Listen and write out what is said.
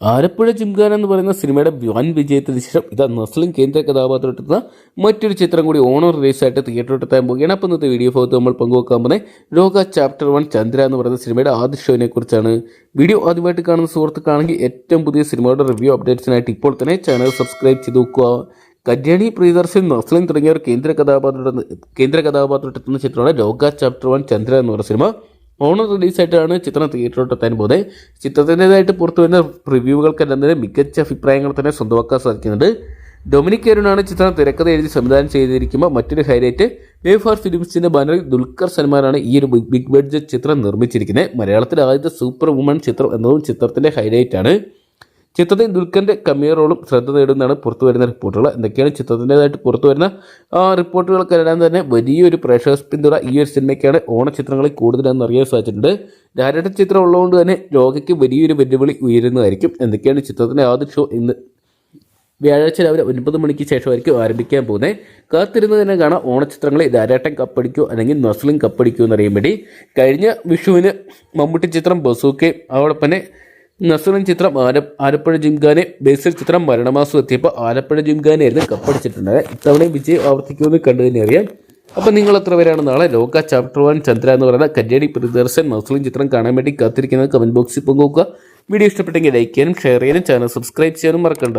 ആലപ്പുഴ ജിംഗാൻ എന്ന് പറയുന്ന സിനിമയുടെ വൻ വിജയത്തിന് ശേഷം ഇതാ നസ്ലിം കേന്ദ്ര കഥാപാത്രമെത്തുന്ന മറ്റൊരു ചിത്രം കൂടി ഓണം റിലീസായിട്ട് തിയേറ്ററിലെത്താൻ പോവുകയാണ്. അപ്പോൾ ഇന്നത്തെ വീഡിയോ ഭാഗത്ത് നമ്മൾ പങ്കുവെക്കാൻ പോകുന്നത് രോഗ ചാപ്റ്റർ വൺ ചന്ദ്ര എന്ന് പറയുന്ന സിനിമയുടെ ആദ്യ ഷോയിനെ കുറിച്ചാണ്. വീഡിയോ ആദ്യമായിട്ട് കാണുന്ന സുഹൃത്തുക്കാണെങ്കിൽ ഏറ്റവും പുതിയ സിനിമയുടെ റിവ്യൂ അപ്ഡേറ്റ്സിനായിട്ട് ഇപ്പോൾ തന്നെ ചാനൽ സബ്സ്ക്രൈബ് ചെയ്ത് നോക്കുക കല്യാണി പ്രിയദർശൻ നസ്ലിം തുടങ്ങിയവർ കേന്ദ്ര കഥാപാത്ര കേന്ദ്ര കഥാപാത്രത്തെത്തുന്ന ചിത്രമാണ് രോഗ ചാപ്റ്റർ വൺ ചന്ദ്ര എന്ന് പറയുന്ന സിനിമ. ഓണം റിലീസായിട്ടാണ് ചിത്രം തിയേറ്ററിലോട്ട് എത്താൻ പോകുന്നത്. ചിത്രത്തിന്റെതായിട്ട് പുറത്തു വരുന്ന റിവ്യൂകൾക്കെല്ലാം തന്നെ മികച്ച അഭിപ്രായങ്ങൾ തന്നെ സ്വന്തമാക്കാൻ സാധിക്കുന്നുണ്ട്. ഡൊമിനിക് അരുണാണ് ചിത്രം തിരക്കഥ എഴുതി സംവിധാനം ചെയ്തിരിക്കുമ്പോൾ മറ്റൊരു ഹൈലൈറ്റ് വേ ഫോർ ഫിലിംസിന്റെ ബാനറിൽ ദുൽഖർ സൽമാനാണ് ഈ ഒരു ബിഗ് ബഡ്ജറ്റ് ചിത്രം നിർമ്മിച്ചിരിക്കുന്നത്. മലയാളത്തിലെ ആദ്യത്തെ സൂപ്പർ വുമൺ ചിത്രം എന്നതും ചിത്രത്തിന്റെ ഹൈലൈറ്റാണ്. ചിത്രത്തിൽ ദുൽഖന്റെ കമ്മിയ റോളും ശ്രദ്ധ നേടുന്നതാണ് പുറത്തു വരുന്ന റിപ്പോർട്ടുകൾ. എന്തൊക്കെയാണ് ചിത്രത്തിന്റെതായിട്ട് പുറത്തു വരുന്ന റിപ്പോർട്ടുകൾക്കെല്ലാം തന്നെ വലിയൊരു പ്രേക്ഷക പിന്തുണ ഈ ഒരു സിനിമയ്ക്കാണ് ഓണച്ചിത്രങ്ങളിൽ കൂടുതലെന്ന് അറിയാൻ സാധിച്ചിട്ടുണ്ട്. ഡയറക്ടർ ചിത്രം ഉള്ളതുകൊണ്ട് തന്നെ രോഗയ്ക്ക് വലിയൊരു വെല്ലുവിളി ഉയരുന്നതായിരിക്കും. എന്തൊക്കെയാണ് ചിത്രത്തിന്റെ ആദ്യ ഷോ ഇന്ന്? വ്യാഴാഴ്ച രാവിലെ ഒൻപത് മണിക്ക് ശേഷമായിരിക്കും ആരംഭിക്കാൻ പോകുന്നത്. കാത്തിരുന്ന് തന്നെ കാണാം. ഓണച്ചിത്രങ്ങളിൽ ധാരാട്ടം കപ്പടിക്കോ അല്ലെങ്കിൽ നസ്ലിം കപ്പടിക്കോ എന്നറിയാൻ വേണ്ടി. കഴിഞ്ഞ വിഷുവിന് മമ്മൂട്ടി ചിത്രം ബസൂക്കെ അതോടൊപ്പം നസ്ലിം ചിത്രം ആല ആലപ്പുഴ ജിംഖാനെ ബേസിൽ ചിത്രം മരണമാസം എത്തിയപ്പോൾ ആലപ്പുഴ ജിംഖാനായിരുന്നു കപ്പടിച്ചിട്ടുണ്ടായത് ഇത്തവണയും വിജയം ആവർത്തിക്കുമെന്ന് കണ്ടു തന്നെ അറിയാം. അപ്പം നിങ്ങൾ എത്ര പേരാണ് നാളെ? ലോക ചാപ്റ്റർ വൺ ചന്ദ്ര എന്ന് പറയുന്ന കല്യാണി പ്രിയദർശൻ നസറിൻ ചിത്രം കാണാൻ വേണ്ടി കാത്തിരിക്കുന്നത് കമന്റ് ബോക്സിൽ പങ്കുവെക്കുക. വീഡിയോ ഇഷ്ടപ്പെട്ടെങ്കിൽ ലൈക്ക് ചെയ്യാനും ഷെയർ ചെയ്യാനും ചാനൽ സബ്സ്ക്രൈബ് ചെയ്യാനും മറക്കണ്ട.